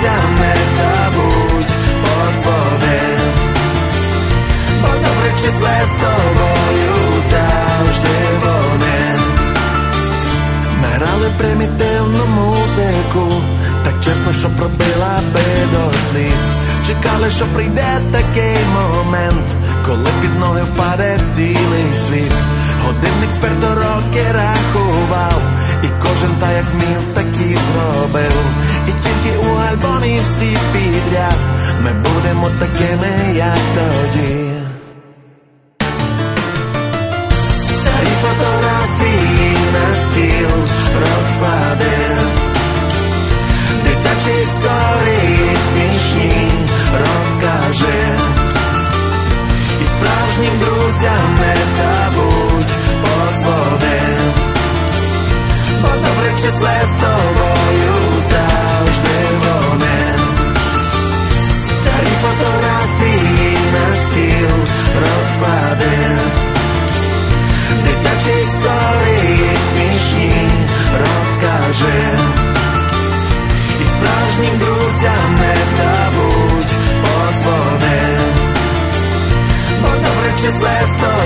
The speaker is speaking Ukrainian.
друзям не забудь подзвони. Бо добре числе з тобою завжди вони. Миграли примітивну музику, так чесно, що пробила би до сліз. Чекали, що прийде такий момент, коли під ноги впаде цілий світ. Годинник вперто роки рахував, і кожен та як вмів, так і зробив. Тільки у альбомі всі підряд ми будемо такими, як тоді. Старі фотографії на стіл розклади. Дитячі історії смішні розкаже. І справжнім друзям не забудь подзвони. Бо добре числе з забудь подзвони. Бо